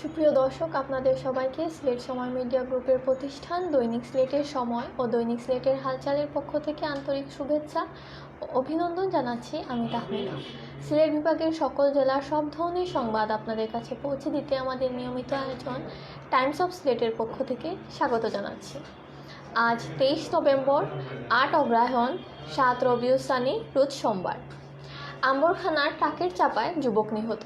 সুপ্রিয় দর্শক, আপনাদের সবাইকে স্লেট সময় মিডিয়া গ্রুপের প্রতিষ্ঠান দৈনিক স্লেটের সময় ও দৈনিক স্লেটের হালচালের পক্ষ থেকে আন্তরিক শুভেচ্ছা অভিনন্দন জানাচ্ছি আমি তাহমিনা। সিলেট বিভাগের সকল জেলার সব ধরনের সংবাদ আপনাদের কাছে পৌঁছে দিতে আমাদের নিয়মিত আয়োজন টাইমস অফ স্লেটের পক্ষ থেকে স্বাগত জানাচ্ছি। আজ তেইশ নভেম্বর, আট অগ্রহায়ণ, সাত রবিউসানি রোজ সোমবার। আম্বরখানার ট্রাকের চাপায় যুবক নিহত।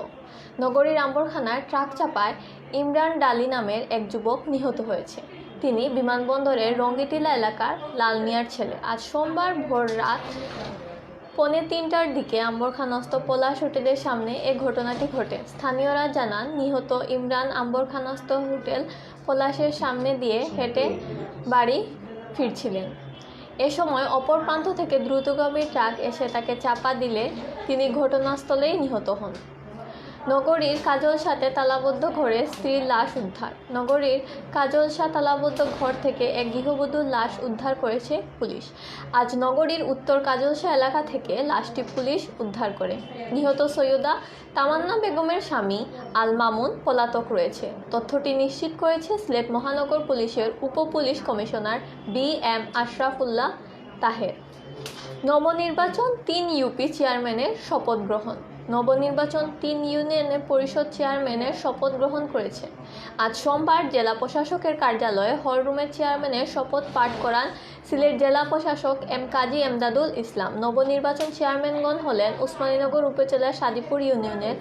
নগরীর আম্বরখানার ট্রাক চাপায় ইমরান ডালি নামের এক যুবক নিহত হয়েছে। তিনি বিমানবন্দরের রঙ্গিটিলা এলাকার লালমিয়ার ছেলে। আজ সোমবার ভোর রাত পৌনে তিনটার দিকে আম্বরখানস্থ পলাশ হোটেলের সামনে এ ঘটনাটি ঘটে। স্থানীয়রা জানান, নিহত ইমরান আম্বরখানস্থ হোটেল পলাশের সামনে দিয়ে হেঁটে বাড়ি ফিরছিলেন। এ সময় অপর প্রান্ত থেকে দ্রুতগামী ট্রাক এসে তাকে চাপা দিলে তিনি ঘটনাস্থলেই নিহত হন। নগরীর কাজলসাতে তালাবদ্ধ ঘরে স্ত্রীর লাশ উদ্ধার। নগরীর কাজলসা তালাবদ্ধ ঘর থেকে এক গৃহবধূর লাশ উদ্ধার করেছে পুলিশ। আজ নগরীর উত্তর কাজলসা এলাকা থেকে লাশটি পুলিশ উদ্ধার করে। নিহত সৈয়দা তামান্না বেগমের স্বামী আল মামুন পলাতক রয়েছে। তথ্যটি নিশ্চিত করেছে সিলেট মহানগর পুলিশের উপ police commissioner B M Ashrafullah Taher. নবনির্বাচন তিন ইউপি চেয়ারম্যানের শপথ গ্রহণ। নবনির্বাচন তিন ইউনিয়নের পরিষদ চেয়ারম্যানের শপথ গ্রহণ করেছে। আজ সোমবার জেলা প্রশাসকের কার্যালয়ে হলরুমের চেয়ারম্যানের শপথ পাঠ করান সিলেট জেলা প্রশাসক এম কাজী এমদাদুল ইসলাম। নবনির্বাচন চেয়ারম্যানগণ হলেন উসমানীনগর উপজেলার সাদিপুর ইউনিয়নের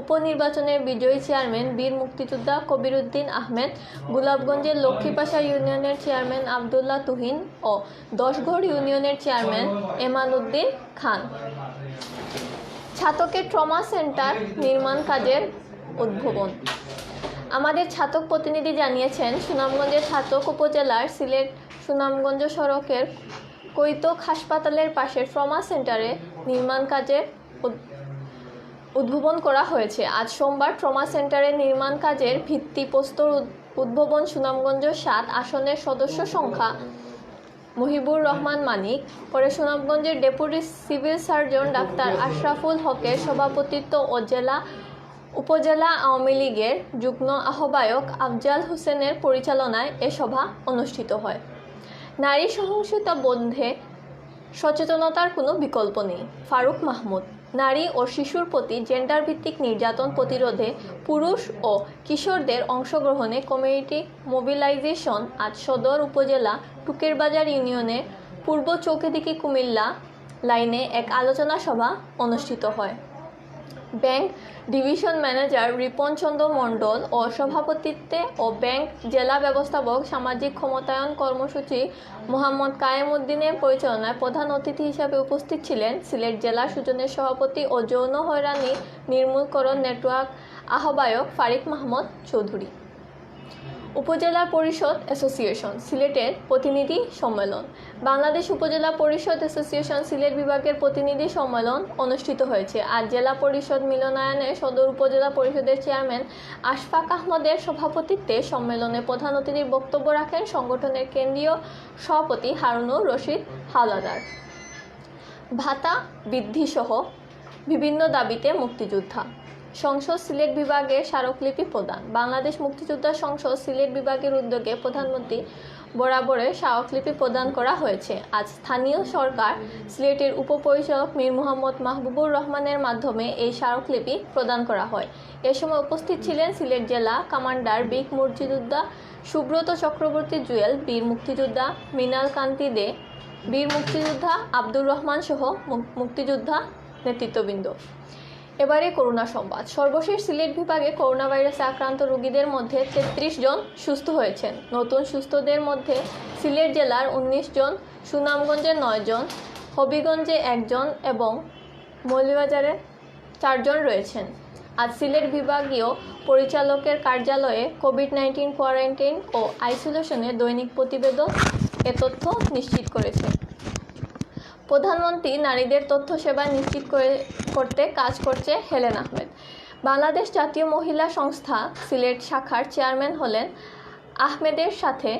উপনির্বাচনের বিজয়ী চেয়ারম্যান বীর মুক্তিযোদ্ধা কবিরুদ্দিন আহমেদ, গুলাবগঞ্জের লক্ষ্মীপাশা ইউনিয়নের চেয়ারম্যান আবদুল্লাহ তুহিন ও দশঘর ইউনিয়নের চেয়ারম্যান এমান উদ্দিন খান। ছাতকের ট্রমা সেন্টার নির্মাণ কাজের উদ্ভাবন। আমাদের ছাতক প্রতিনিধি জানিয়েছেন, সুনামগঞ্জের ছাতক উপজেলার সিলেট সুনামগঞ্জ সড়কের কৈতক হাসপাতালের পাশে ট্রমা সেন্টারে নির্মাণ কাজের উদ্ভাবন করা হয়েছে। আজ সোমবার ট্রমা সেন্টারের নির্মাণ কাজের ভিত্তিপ্রস্তর উদ- উদ্ভাবন সুনামগঞ্জ সাত আসনের সদস্য সংখ্যা মুহিবুর রহমান মানিক, পরে সুনামগঞ্জের deputy civil surgeon doctor Ashraful হকের সভাপতিত্ব ও জেলা উপজেলা আওয়ামী লীগের যুগ্ম আহ্বায়ক আফজাল হোসেনের পরিচালনায় এ সভা অনুষ্ঠিত হয়। নারী সহিংসতা বন্ধে সচেতনতার কোনো বিকল্প নেই। ফারুক মাহমুদ, নারী ও শিশুর প্রতি জেন্ডার ভিত্তিক নির্যাতন প্রতিরোধে পুরুষ ও কিশোরদের অংশগ্রহণে কমিউনিটি মোবিলাইজেশন আজ সদর উপজেলা টুকেরবাজার ইউনিয়নের পূর্ব চৌকিদিকি কুমিল্লা লাইনে এক আলোচনা সভা অনুষ্ঠিত হয়। Bank division manager Ripon Chandra Mondal ও সভাপতিত্বে ও ব্যাংক জেলা ব্যবস্থাপক সামাজিক ক্ষমতায়ন কর্মসূচি মোহাম্মদ কায়েম উদ্দিনের পরিচালনায় প্রধান অতিথি হিসাবে উপস্থিত ছিলেন সিলেট জেলা সুজনের সভাপতি ও যৌন হয়রানি নির্মূলকরণ নেটওয়ার্ক আহ্বায়ক ফারিক মাহমুদ চৌধুরী। উপজেলা পরিষদ অ্যাসোসিয়েশন, সিলেটের প্রতিনিধি সম্মেলন। বাংলাদেশ উপজেলা পরিষদ অ্যাসোসিয়েশন, সিলেট বিভাগের প্রতিনিধি সম্মেলন অনুষ্ঠিত হয়েছে। আর জেলা পরিষদ মিলনায়নে সদর উপজেলা পরিষদের চেয়ারম্যান আশফাক আহমদের সভাপতিত্বে সম্মেলনে প্রধান অতিথির বক্তব্য রাখেন সংগঠনের কেন্দ্রীয় সভাপতি হারুনুর রশিদ হাওলাদার ভাতা বৃদ্ধিসহ বিভিন্ন দাবিতে মুক্তিযোদ্ধা। সংসদ সিলেট বিভাগে স্মারকলিপি প্রদান। বাংলাদেশ মুক্তিযোদ্ধা সংসদ সিলেট বিভাগের উদ্যোগে প্রধানমন্ত্রী বরাবরে স্মারকলিপি প্রদান করা হয়েছে। আজ স্থানীয় সরকার সিলেটের উপপরিচালক মীর মোহাম্মদ মাহবুবুর রহমানের মাধ্যমে এই স্মারকলিপি প্রদান করা হয়। এ সময় উপস্থিত ছিলেন সিলেট জেলা কমান্ডার বিগ মুর্জিদুদ্দা সুব্রত চক্রবর্তী জুয়েল, বীর মুক্তিযোদ্ধা মৃণাল কান্তি দে, বীর মুক্তিযোদ্ধা আব্দুর রহমান সহ মুক্তিযোদ্ধা নেতৃত্ববৃন্দ। এবারে করোনা সংবাদ। সর্বশেষ সিলেট বিভাগে করোনা ভাইরাসে আক্রান্ত রোগীদের মধ্যে তেত্রিশ জন সুস্থ হয়েছেন। নতুন সুস্থদের মধ্যে সিলেট জেলার উনিশ জন, সুনামগঞ্জে নয় জন, হবিগঞ্জে একজন এবং মৌলভীবাজারে চারজন রয়েছেন। আজ সিলেট বিভাগীয় পরিচালকের কার্যালয়ে কোভিড নাইন্টিন কোয়ারেন্টাইন ও আইসোলেশনে দৈনিক প্রতিবেদন এ তথ্য নিশ্চিত করেছে। প্রধানমন্ত্রী নারীদের তথ্য সেবা নিশ্চিত করে করতে কাজ করছে হেলেন আহমেদ। বাংলাদেশ জাতীয় মহিলা সংস্থা সিলেট শাখার চেয়ারম্যান হলেন আহমেদের সাথে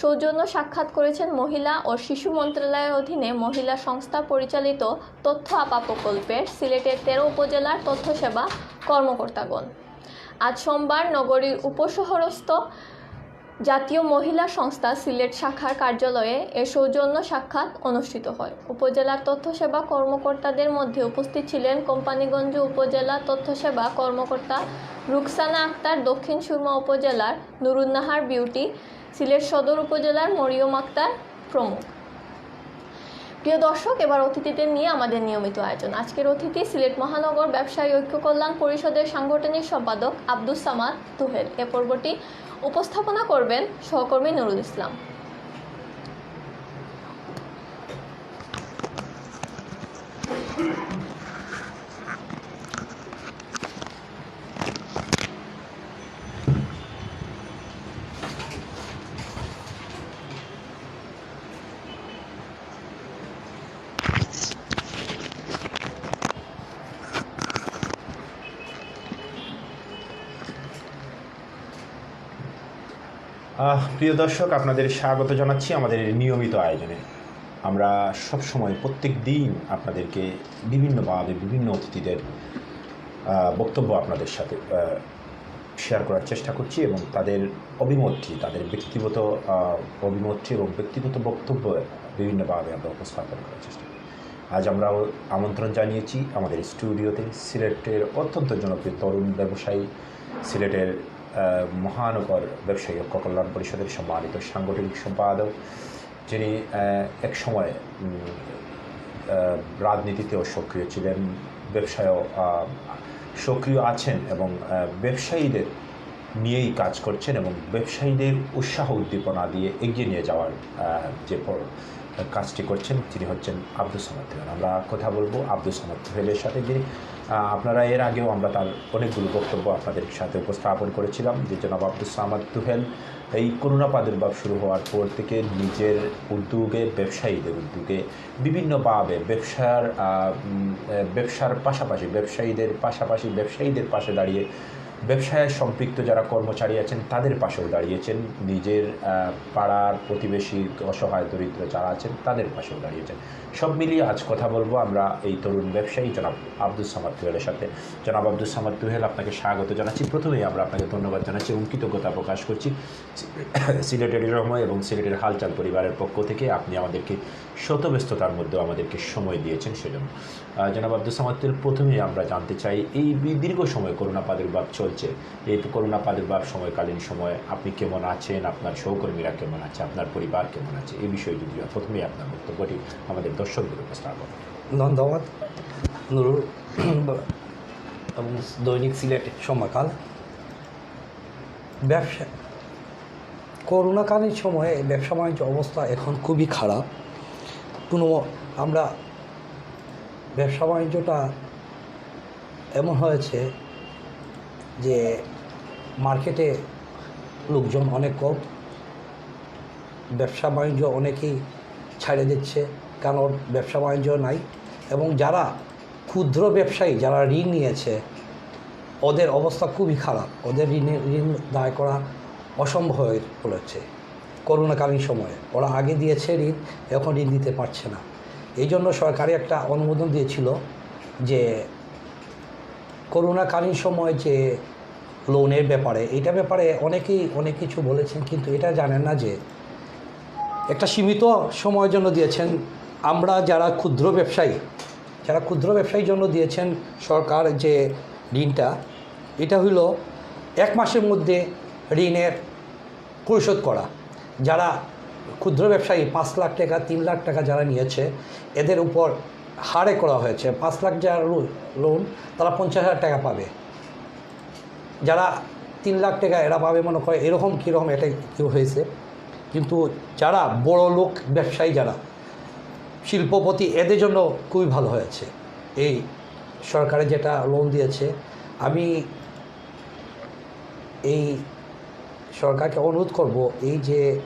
সৌজন্য সাক্ষাৎ করেছেন মহিলা ও শিশু মন্ত্রণালয়ের অধীনে মহিলা সংস্থা পরিচালিত তথ্য আপা প্রকল্পের সিলেটের তেরো উপজেলার তথ্য সেবা কর্মকর্তাগণ। আজ সোমবার নগরীর উপশহরস্থ জাতীয় মহিলা সংস্থা সিলেট শাখার কার্যালয়ে এ সৌজন্য সাক্ষাৎ অনুষ্ঠিত হয়। উপজেলার তথ্য সেবা কর্মকর্তাদের মধ্যে উপস্থিত ছিলেন কোম্পানীগঞ্জ উপজেলা তথ্য সেবা কর্মকর্তা রুকসানা আক্তার, দক্ষিণ সুরমা উপজেলার নুরুন্নাহার বিউটি, সিলেট সদর উপজেলার মরিয়ম আক্তার প্রমুখ। প্রিয় দর্শক, এবার অতিথিদের নিয়ে আমাদের নিয়মিত আয়োজন। আজকের অতিথি সিলেট মহানগর ব্যবসায়ী ঐক্য কল্যাণ পরিষদের সাংগঠনিক সম্পাদক আব্দুস সামাদ তুহেল। এ পর্বটি উপস্থাপনা করবেন সহকর্মী নুরুল ইসলাম। আহ, প্রিয় দর্শক, আপনাদের স্বাগত জানাচ্ছি আমাদের নিয়মিত আয়োজনে। আমরা সব সময় প্রত্যেক দিন আপনাদেরকে বিভিন্নভাবে বিভিন্ন অতিথিদের বক্তব্য আপনাদের সাথে শেয়ার করার চেষ্টা করছি এবং তাদের অভিমতটি, তাদের ব্যক্তিগত অভিমতটি এবং ব্যক্তিগত বক্তব্য বিভিন্নভাবে আমরা উপস্থাপন করার চেষ্টা করি। আজ আমরা আমন্ত্রণ জানিয়েছি আমাদের স্টুডিওতে সিলেটের অত্যন্ত জনপ্রিয় তরুণ ব্যবসায়ী, সিলেটের মহানগর ব্যবসায়ী ঐক্য কল্যাণ পরিষদের সম্মানিত সাংগঠনিক সম্পাদক যিনি এক সময় রাজনীতিতেও সক্রিয় ছিলেন ব্যবসায়ও সক্রিয় আছেন এবং ব্যবসায়ীদের নিয়েই কাজ করছেন এবং ব্যবসায়ীদের উৎসাহ উদ্দীপনা দিয়ে এগিয়ে নিয়ে যাওয়ার যে কাজটি করছেন তিনি হচ্ছেন আব্দুল সামাদ। আমরা কথা বলব আব্দুল সামাদ সাথে যে আহ, আপনারা এর আগেও আমরা তার অনেকগুলো বক্তব্য আপনাদের সাথে উপস্থাপন করেছিলাম যে জনাব আব্দুল সামাদ তুহেল এই করোনা প্রাদুর্ভাব শুরু হওয়ার পর থেকে নিজের উদ্যোগে, ব্যবসায়ীদের উদ্যোগে বিভিন্নভাবে ব্যবসার ব্যবসার পাশাপাশি, ব্যবসায়ীদের পাশাপাশি, ব্যবসায়ীদের পাশে দাঁড়িয়ে ব্যবসায় সম্পৃক্ত যারা কর্মচারী আছেন, তাদের পাশেও দাঁড়িয়েছেন। নিজের পাড়ার প্রতিবেশী অসহায় দরিদ্র যারা আছেন, তাদের পাশেও দাঁড়িয়েছেন। সব মিলিয়ে আজ কথা বলব আমরা এই তরুণ ব্যবসায়ী জনাব আব্দুল সামাদ তুহেলের সাথে। জনাব আব্দুল সামাদ তুহেল, আপনাকে স্বাগত জানাচ্ছি। প্রথমেই আমরা আপনাকে ধন্যবাদ জানাচ্ছি এবং কৃতজ্ঞতা প্রকাশ করছি। সিলেটের রহময় এবং সিলেটের হালচাল পরিবারের পক্ষ থেকে আপনি আমাদেরকে শত ব্যস্ততার মধ্যেও আমাদেরকে সময় দিয়েছেন সেজন্য। জনাব আব্দুল সামাদ তুহেল প্রথমেই আমরা জানতে চাই, এই দীর্ঘ সময় করোনা প্রাদুর্ভাব চলছে, এই করোনা প্রাদুর্ভাব সময়কালীন সময়ে আপনি কেমন আছেন? আপনার সহকর্মীরা কেমন আছে? আপনার পরিবার কেমন আছে? এই বিষয়ে যদি প্রথমেই আপনার বক্তব্যটি আমাদের দর্শকদের উপস্থাপন ধন্যবাদ। নুরুল, এবং দৈনিক সিলেট সময়কাল ব্যবসা করোনাকালীন সময়ে ব্যবসা বাণিজ্য অবস্থা এখন খুবই খারাপ। কোনো আমরা ব্যবসা বাণিজ্যটা এমন হয়েছে যে মার্কেটে লোকজন অনেক কম, ব্যবসা বাণিজ্য অনেকেই ছাড়ে দিচ্ছে কারণ ব্যবসা বাণিজ্য নাই এবং যারা ক্ষুদ্র ব্যবসায়ী, যারা ঋণ নিয়েছে, ওদের অবস্থা খুবই খারাপ। ওদের ঋণের ঋণ দায় করা অসম্ভব হয়ে পড়েছে। করোনাকালীন সময়ে। ওরা আগে দিয়েছে ঋণ, এখন ঋণ দিতে পারছে না। এই জন্য সরকারি একটা অনুমোদন দিয়েছিল যে করোনাকালীন সময় যে লোনের ব্যাপারে এটা ব্যাপারে অনেকেই অনেক কিছু বলেছেন, কিন্তু এটা জানেন না যে একটা সীমিত সময়ের জন্য দিয়েছেন। আমরা যারা ক্ষুদ্র ব্যবসায়ী, যারা ক্ষুদ্র ব্যবসায়ীর জন্য দিয়েছেন সরকার যে ঋণটা, এটা হলো এক মাসের মধ্যে ঋণের পরিশোধ করা। যারা ক্ষুদ্র ব্যবসায়ী, পাঁচ লাখ টাকা, তিন লাখ টাকা যারা নিয়েছে, এদের উপর হারে করা হয়েছে। পাঁচ লাখ যারা লোন, তারা পঞ্চাশ হাজার টাকা পাবে। যারা তিন লাখ টাকা এরা পাবে, মনে করে, এরকম কীরকম এটা কেউ হয়েছে। কিন্তু যারা বড় লোক, ব্যবসায়ী যারা, শিল্পপতি, এদের জন্য খুবই ভালো হয়েছে। এই সরকারে যেটা লোন দিয়েছে, আমি এই সরকারকে অনুরোধ করব, এই যে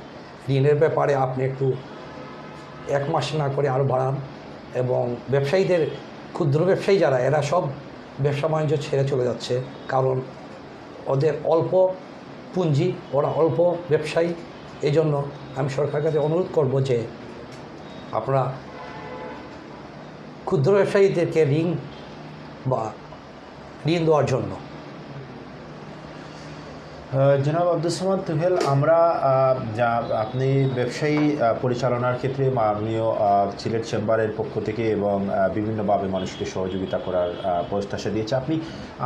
ঋণের ব্যাপারে আপনি একটু এক মাস না করে আরও বাড়ান এবং ব্যবসায়ীদের, ক্ষুদ্র ব্যবসায়ী যারা, এরা সব ব্যবসা বাণিজ্য ছেড়ে চলে যাচ্ছে। কারণ ওদের অল্প পুঁজি, ওরা অল্প ব্যবসায়ী। এই জন্য আমি সরকারের কাছে অনুরোধ করব যে আপনারা ক্ষুদ্র ব্যবসায়ীদেরকে ঋণ বা ঋণ দেওয়ার জন্য জনাব আব্দুল সামাদ তুহেল, আমরা যা আপনি ব্যবসায়ী পরিচালনার ক্ষেত্রে মাননীয় সিলেট চেম্বারের পক্ষ থেকে এবং বিভিন্নভাবে মানুষকে সহযোগিতা করার প্রত্যাশা দিয়েছে। আপনি,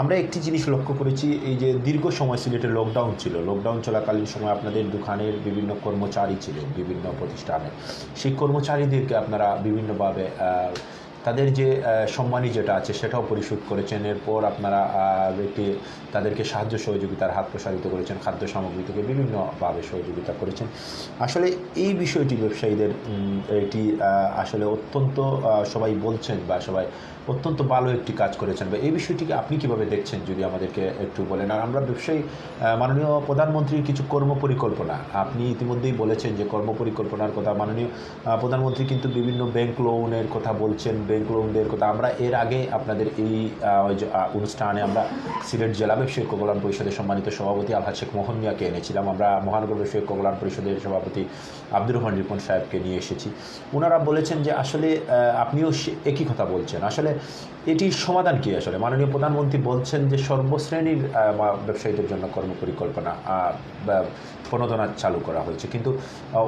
আমরা একটি জিনিস লক্ষ্য করেছি, এই যে দীর্ঘ সময় সিলেটে লকডাউন ছিল। লকডাউন চলাকালীন সময় আপনাদের দোকানের বিভিন্ন কর্মচারী ছিলেন বিভিন্ন প্রতিষ্ঠানে। সেই কর্মচারীদেরকে আপনারা বিভিন্নভাবে তাদের যে সম্মানী যেটা আছে সেটাও পরিশোধ করেছেন। এরপর আপনারা একটি তাদেরকে সাহায্য সহযোগিতার হাত প্রসারিত করেছেন, খাদ্য সামগ্রী থেকে বিভিন্নভাবে সহযোগিতা করেছেন। আসলে এই বিষয়টি ব্যবসায়ীদের এটি আসলে অত্যন্ত সবাই বলছেন বা সবাই অত্যন্ত ভালো একটি কাজ করেছেন। বা এই বিষয়টিকে আপনি কীভাবে দেখছেন যদি আমাদেরকে একটু বলেন? আর আমরা ব্যবসায়ী মাননীয় প্রধানমন্ত্রীর কিছু কর্মপরিকল্পনা, আপনি ইতিমধ্যেই বলেছেন যে কর্মপরিকল্পনার কথা মাননীয় প্রধানমন্ত্রী কিন্তু বিভিন্ন ব্যাংক লোনের কথা বলছেন ব্যাংক লোনদের কথা। আমরা এর আগে আপনাদের এই অনুষ্ঠানে আমরা সিলেট জেলা ব্যবসায়িক কল্যাণ পরিষদের সম্মানিত সভাপতি আলহাজ শেখ মোহন মিয়াকে এনেছিলাম। আমরা মহানগর ব্যবসায়িক কল্যাণ পরিষদের সভাপতি আব্দুর রহমান রিপন সাহেবকে নিয়ে এসেছি। ওনারা বলেছেন যে আসলে আপনিও একই কথা বলছেন। আসলে এটির সমাধান কি আসলে? মাননীয় প্রধানমন্ত্রী বলছেন যে সর্বশ্রেণীর ব্যবসায়ীদের জন্য কর্ম পরিকল্পনা প্রণোদনা চালু করা হয়েছে। কিন্তু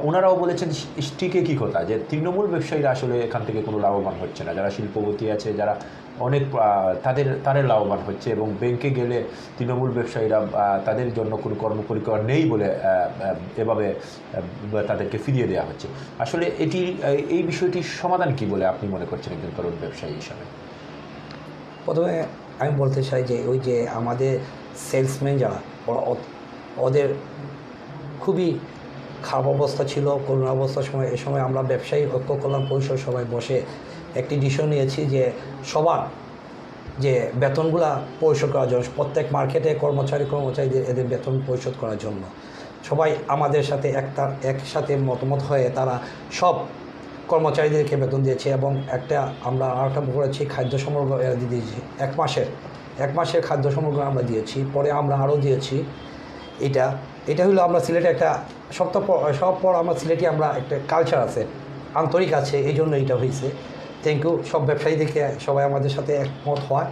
ওনারাও বলেছেন স্টিকে কী কথা? যে তৃণমূল ব্যবসায়ীরা আসলে এখান থেকে কোনো লাভবান হচ্ছে না। যারা শিল্পপতি আছে, যারা অনেক তাদের তাদের লাভবান হচ্ছে এবং ব্যাংকে গেলে তৃণমূল ব্যবসায়ীরা তাদের জন্য কোনো কর্মপরিকর নেই বলে এভাবে তাদেরকে ফিরিয়ে দেওয়া হচ্ছে। আসলে এটি এই বিষয়টির সমাধান কি বলে আপনি মনে করছেন একজন তরুণ ব্যবসায়ী হিসাবে? প্রথমে আমি বলতে চাই যে ওই যে আমাদের সেলসম্যান যারা ওদের খুবই খারাপ অবস্থা ছিল করোনা অবস্থার সময়, এ সময় আমরা ব্যবসায়ী ঐক্য কল্যাণ পরিষদ সবাই বসে একটি ডিসিশন নিয়েছি যে সবার যে বেতনগুলা পরিশোধ করার জন্য, প্রত্যেক মার্কেটে কর্মচারী, কর্মচারীদের এদের বেতন পরিশোধ করার জন্য। সবাই আমাদের সাথে একটা, একসাথে মতামত হয়ে তারা সব কর্মচারীদেরকে বেতন দিয়েছে এবং একটা আমরা আর একটা করেছি, খাদ্য সমগ্র দিয়েছি। এক মাসের এক মাসের খাদ্য সমগ্র আমরা দিয়েছি, পরে আমরা আরও দিয়েছি। এটা এটা হলো আমরা সিলেটে একটা সপ্তাহ সব পর আমরা সিলেটে আমরা একটা কালচার আছে, আন্তরিক আছে, এই জন্য এটা হয়েছে। থ্যাংক ইউ সব ব্যবসায়ীদেরকে সবাই আমাদের সাথে একমত হয়।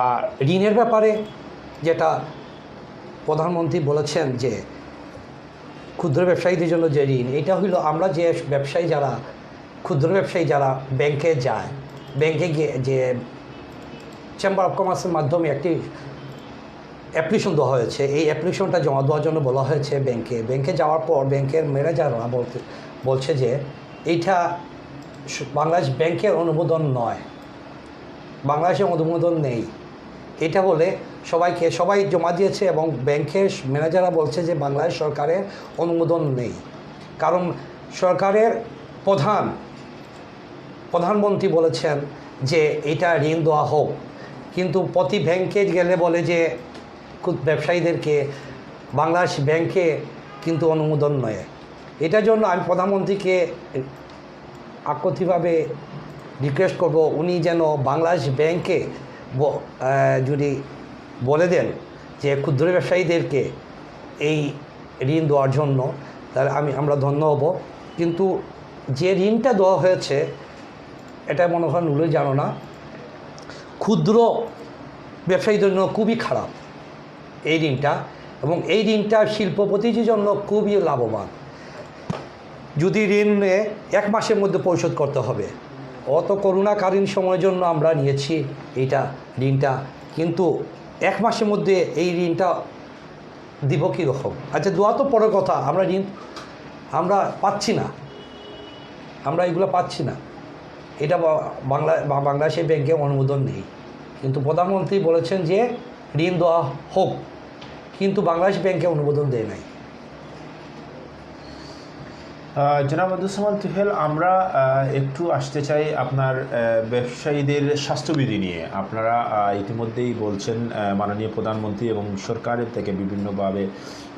আর ঋণের ব্যাপারে যেটা প্রধানমন্ত্রী বলেছেন যে, ক্ষুদ্র ব্যবসায়ীদের জন্য যে ঋণ, এটা হইল আমরা যে ব্যবসায়ী যারা, ক্ষুদ্র ব্যবসায়ী যারা ব্যাংকে যায়, ব্যাংকে গিয়ে যে চেম্বার অফ কমার্সের মাধ্যমে একটি অ্যাপ্লিকেশন দেওয়া হয়েছে, এই অ্যাপ্লিকেশনটা জমা দেওয়ার জন্য বলা হয়েছে ব্যাংকে। ব্যাংকে যাওয়ার পর ব্যাংকের ম্যানেজাররা বলতে, বলছে যে, এইটা বাংলাদেশ ব্যাংকের অনুমোদন নয়। বাংলাদেশের অনুমোদন নেই। এটা বলে সবাইকে, সবাই জমা দিয়েছে এবং ব্যাংকের ম্যানেজাররা বলছে যে বাংলাদেশ সরকারের অনুমোদন নেই। কারণ সরকারের প্রধান, প্রধানমন্ত্রী বলেছেন যে এটা ঋণ দেওয়া হোক। কিন্তু প্রতি ব্যাংকে গেলে বলে যে ব্যবসায়ীদেরকে বাংলাদেশ ব্যাংকে কিন্তু অনুমোদন নয়। এটার জন্য আমি প্রধানমন্ত্রীকে আকতিভাবে রিকোয়েস্ট করব, উনি যেন বাংলাদেশ ব্যাংকে যদি বলে দেন যে ক্ষুদ্র ব্যবসায়ীদেরকে এই ঋণ দেওয়ার জন্য, তাহলে আমি, আমরা ধন্য হব। কিন্তু যে ঋণটা দেওয়া হয়েছে, এটা মনে হয় নুলে জানো না, ক্ষুদ্র ব্যবসায়ীদের জন্য খুবই খারাপ এই ঋণটা। এবং এই ঋণটা শিল্পপতিদের জন্য খুবই লাভবান। যদি ঋণ এক মাসের মধ্যে পরিশোধ করতে হবে। অত করোনাকালীন সময়ের জন্য আমরা নিয়েছি এইটা, ঋণটা। কিন্তু এক মাসের মধ্যে এই ঋণটা দিব কীরকম আচ্ছা দোয়া তো পরের কথা। আমরা ঋণ, আমরা পাচ্ছি না। আমরা এগুলো পাচ্ছি না। এটা বাংলা বাংলাদেশের ব্যাংকে অনুমোদন নেই। কিন্তু প্রধানমন্ত্রী বলেছেন যে ঋণ দেওয়া হোক। কিন্তু বাংলাদেশ ব্যাংকে অনুমোদন দেয় নাই। জনাব আব্দুল সামাদ তুহেল, আমরা একটু আসতে চাই আপনার ব্যবসায়ীদের স্বাস্থ্যবিধি নিয়ে। আপনারা ইতিমধ্যেই বলছেন মাননীয় প্রধানমন্ত্রী এবং সরকারের থেকে বিভিন্নভাবে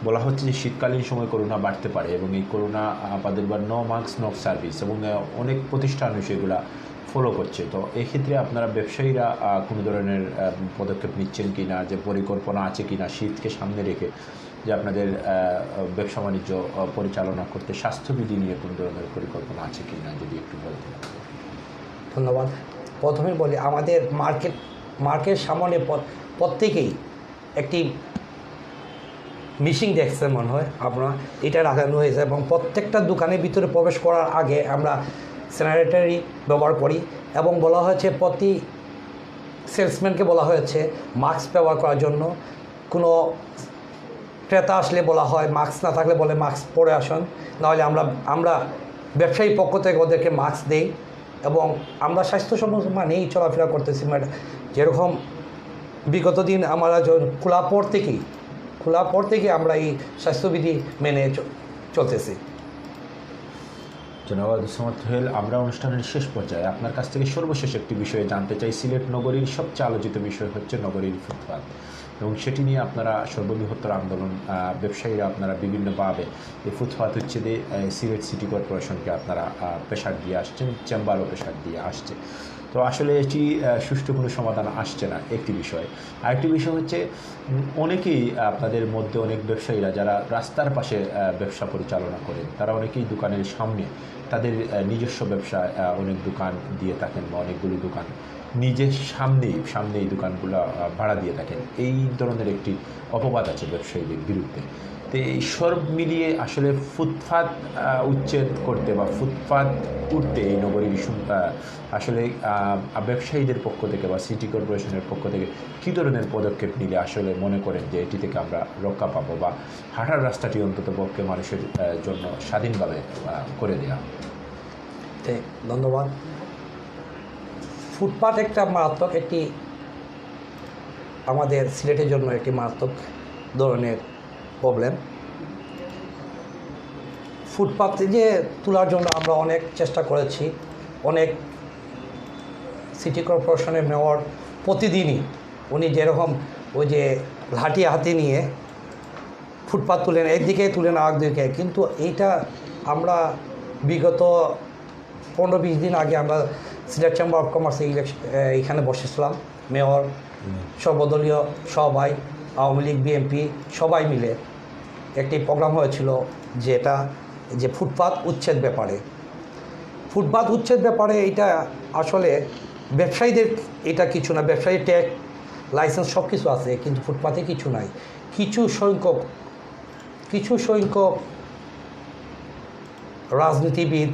বলা হচ্ছে যে শীতকালীন সময় করোনা বাড়তে পারে এবং এই করোনা আপাদের বা নো মাস্ক নো সার্ভিস এবং অনেক প্রতিষ্ঠান সেগুলা ফলো করছে। তো এক্ষেত্রে আপনারা ব্যবসায়ীরা কোনো ধরনের পদক্ষেপ নিচ্ছেন কি না যে পরিকল্পনা আছে কি না শীতকে সামনে রেখে যে আপনাদের ব্যবসা বাণিজ্য পরিচালনা করতে স্বাস্থ্যবিধি নিয়ে কোনো ধরনের পরিকল্পনা আছে কি না, যদি একটু বলতেন ধন্যবাদ। প্রথমে বলি, আমাদের মার্কেট মার্কেট সামনে প্র- প্রত্যেকেই একটি মিশিং দেখছে মনে হয়, আপনার এটা লাগানো হয়েছে এবং প্রত্যেকটা দোকানের ভিতরে প্রবেশ করার আগে আমরা স্যানিটারি ব্যবহার করি এবং বলা হয়েছে প্রতি সেলসম্যানকে বলা হয়েছে মাস্ক ব্যবহার করার জন্য। কোনো ক্রেতা আসলে বলা হয়, মাস্ক না থাকলে বলে মাস্ক পরে আসুন। নাহলে আমরা আমরা ব্যবসায়ী পক্ষ থেকে ওদেরকে মাস্ক দেই এবং আমরা স্বাস্থ্যসম্মত মানেই চলাফেরা করতেছি। ম্যাডাম যেরকম বিগত দিন আমরা খোলা পর থেকেই খোলা পর থেকে আমরা এই স্বাস্থ্যবিধি মেনে চলতেছি। জনাব আব্দুল হেল। আমরা অনুষ্ঠানের শেষ পর্যায়ে আপনার কাছ থেকে সর্বশেষ একটি বিষয়ে জানতে চাই। সিলেট নগরীর সবচেয়ে আলোচিত বিষয় হচ্ছে নগরীর ফুটপাত। এবং সেটি নিয়ে আপনারা সর্ববৃহত্তর আন্দোলন ব্যবসায়ীরা আপনারা বিভিন্নভাবে এই ফুটপাত উচ্ছেদে আহ, সিলেট সিটি কর্পোরেশনকে আপনারা প্রেশার দিয়ে আসছেন চেম্বারও প্রেশার দিয়ে আসছে। তো আসলে এটি সুষ্ঠু কোনো সমাধান আসছে না একটি বিষয়। আরেকটি বিষয় হচ্ছে অনেকেই আপনাদের মধ্যে অনেক ব্যবসায়ীরা যারা রাস্তার পাশে ব্যবসা পরিচালনা করেন তারা অনেকেই দোকানের সামনে তাদের নিজস্ব ব্যবসা অনেক দোকান দিয়ে থাকেন বা অনেকগুলি দোকান নিজের সামনেই সামনে এই দোকানগুলো ভাড়া দিয়ে থাকেন। এই ধরনের একটি অপবাদ আছে ব্যবসায়ীদের বিরুদ্ধে। তো এই সব মিলিয়ে আসলে ফুটপাত আহ, উচ্ছেদ করতে বা ফুটপাত উঠতে এই নগরীর আসলে ব্যবসায়ীদের পক্ষ থেকে বা সিটি কর্পোরেশনের পক্ষ থেকে কী ধরনের পদক্ষেপ নিলে আসলে মনে করেন যে এটি থেকে আমরা রক্ষা পাবো বা হাঁটার রাস্তাটি অন্তত পক্ষে মানুষের জন্য স্বাধীনভাবে করে দেওয়া ধন্যবাদ। ফুটপাত একটা মারাত্মক একটি আমাদের সিলেটের জন্য একটি মারাত্মক ধরনের প্রবলেম ফুটপাতে যে তোলার জন্য আমরা অনেক চেষ্টা করেছি, অনেক সিটি কর্পোরেশনের মেয়র প্রতিদিনই উনি যেরকম ওই যে লাঠি হাতে নিয়ে ফুটপাত তুলেন একদিকে তুলেন আর দিকে কিন্তু এইটা আমরা বিগত পনেরো বিশ দিন আগে আমরা Sylhet chamber of commerce election এখানে বসেছিলাম। মেয়র সর্বদলীয় সবাই আওয়ামী লীগ বিএনপি সবাই মিলে একটি প্রোগ্রাম হয়েছিল যেটা যে ফুটপাত উচ্ছেদ ব্যাপারে। ফুটপাত উচ্ছেদ ব্যাপারে এটা আসলে ব্যবসায়ীদের এটা কিছু না ব্যবসায়ী ট্যাগ লাইসেন্স সব কিছু আছে কিন্তু ফুটপাতে কিছু নাই। কিছু সংখ্যক কিছু সংখ্যক রাজনীতিবিদ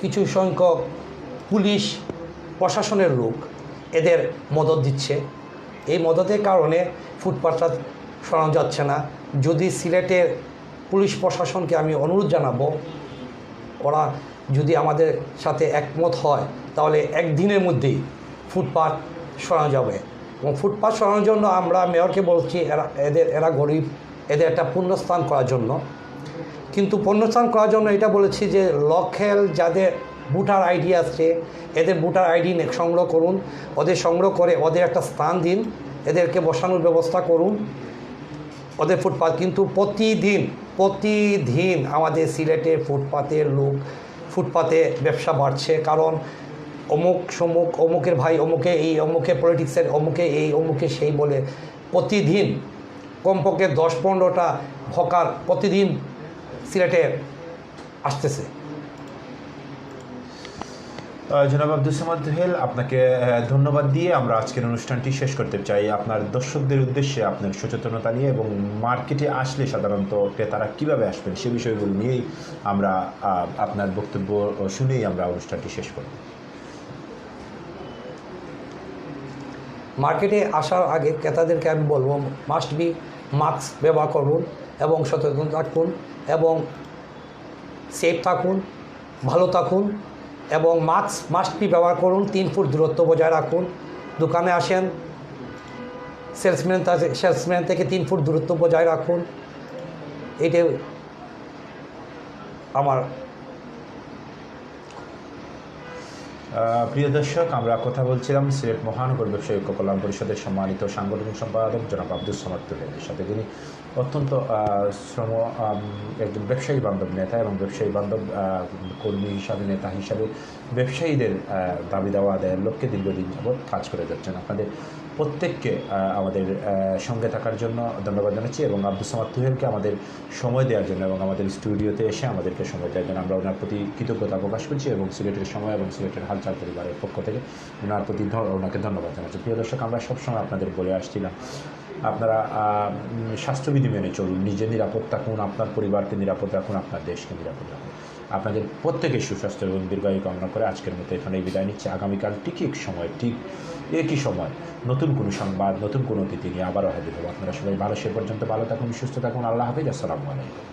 কিছু সংখ্যক পুলিশ, প্রশাসনের লোক এদের মদত দিচ্ছে। এই মদতের কারণে ফুটপাথটা সরানো যাচ্ছে না। যদি সিলেটের পুলিশ প্রশাসনকে আমি অনুরোধ জানাব, ওরা যদি আমাদের সাথে একমত হয়, তাহলে একদিনের মধ্যেই ফুটপাথ সরানো যাবে। এবং ফুটপাথ সরানোর জন্য আমরা মেয়রকে বলছি, এরা, এদের, এরা গরিব, এদের একটা পুণ্যস্থান করার জন্য। কিন্তু পুণ্যস্থান করার জন্য এটা বলেছি যে লক্ষেল যাদের ভোটার আইডি আসছে এদের ভোটার আইডি সংগ্রহ করুন, ওদের সংগ্রহ করে ওদের একটা স্থান দিন, এদেরকে বসানোর ব্যবস্থা করুন। ওদের ফুটপাত, কিন্তু প্রতিদিন প্রতিদিন আমাদের সিলেটের ফুটপাতের লোক, ফুটপাতে ব্যবসা বাড়ছে। কারণ অমুক সমুক, অমুকের ভাই, অমুকে এই, অমুকে পলিটিক্সের, অমুকে এই, অমুকে সেই বলে প্রতিদিন কমপক্ষে দশ পনেরোটা হকার প্রতিদিন সিলেটে আসতেছে। জনাব আব্দুল সামাদ হেল, আপনাকে ধন্যবাদ দিয়ে আমরা আজকের অনুষ্ঠানটি শেষ করতে চাই। আপনার দর্শকদের উদ্দেশ্যে আপনার সচেতনতা নিয়ে এবং মার্কেটে আসলে সাধারণত ক্রেতারা কীভাবে আসবেন সে বিষয়গুলো নিয়েই আমরা আপনার বক্তব্য শুনেই আমরা অনুষ্ঠানটি শেষ করব। মার্কেটে আসার আগে ক্রেতাদেরকে আমি বলব, মাস্ট বি মাস্ক ব্যবহার করুন এবং সচেতন থাকুন এবং সেফ থাকুন, ভালো থাকুন। এবং মাস্ক মাস্কটি ব্যবহার করুন, তিন ফুট দূরত্ব বজায় রাখুন। দোকানে আসেন সেলসম্যান সেলসম্যান থেকে তিন ফুট দূরত্ব বজায় রাখুন। এইটাই আমার। প্রিয় দর্শক, আমরা কথা বলছিলাম সিলেট মহানগর ব্যবসায়ী ঐক্য কল্যাণ পরিষদের সম্মানিত সাংগঠনিক সম্পাদক জনাব আব্দুল সামাদ সাথে। তিনি অত্যন্ত শ্রম একজন ব্যবসায়ী বান্ধব নেতা এবং ব্যবসায়ী বান্ধব কর্মী হিসাবে, নেতা হিসাবে ব্যবসায়ীদের দাবি দেওয়া আদায়ের লক্ষ্যে দীর্ঘদিন যাবৎ কাজ করে যাচ্ছেন। আপনাদের প্রত্যেককে আমাদের সঙ্গে থাকার জন্য ধন্যবাদ জানাচ্ছি এবং আব্দুল সামাদ তুহেলকে আমাদের সময় দেওয়ার জন্য এবং আমাদের স্টুডিওতে এসে আমাদেরকে সময় দেওয়ার জন্য আমরা ওনার প্রতি কৃতজ্ঞতা প্রকাশ করছি এবং সিলেটের সময় এবং সিলেটের হালচাল পরিবারের পক্ষ থেকে ওনার প্রতি ওনাকে ধন্যবাদ জানাচ্ছি। প্রিয় দর্শক, আমরা সবসময় আপনাদের বলে আসছিলাম আপনারা স্বাস্থ্যবিধি মেনে চলুন নিজে নিরাপদ থাকুন আপনার পরিবারকে নিরাপদ রাখুন, আপনার দেশকে নিরাপদ রাখুন। আপনাদের প্রত্যেকের সুস্বাস্থ্য এবং দীর্ঘায়ু কামনা করে আজকের মতো এখানেই বিদায় নিচ্ছে। আগামীকাল ঠিক এক সময়, ঠিক একই সময় নতুন কোনো সংবাদ, নতুন কোনো অতিথি নিয়ে আবারও হাজির হব। আপনারা সবাই ভালো, সে পর্যন্ত ভালো থাকুন, সুস্থ থাকুন। আল্লাহ হাফিজ, আসসালামু আলাইকুম।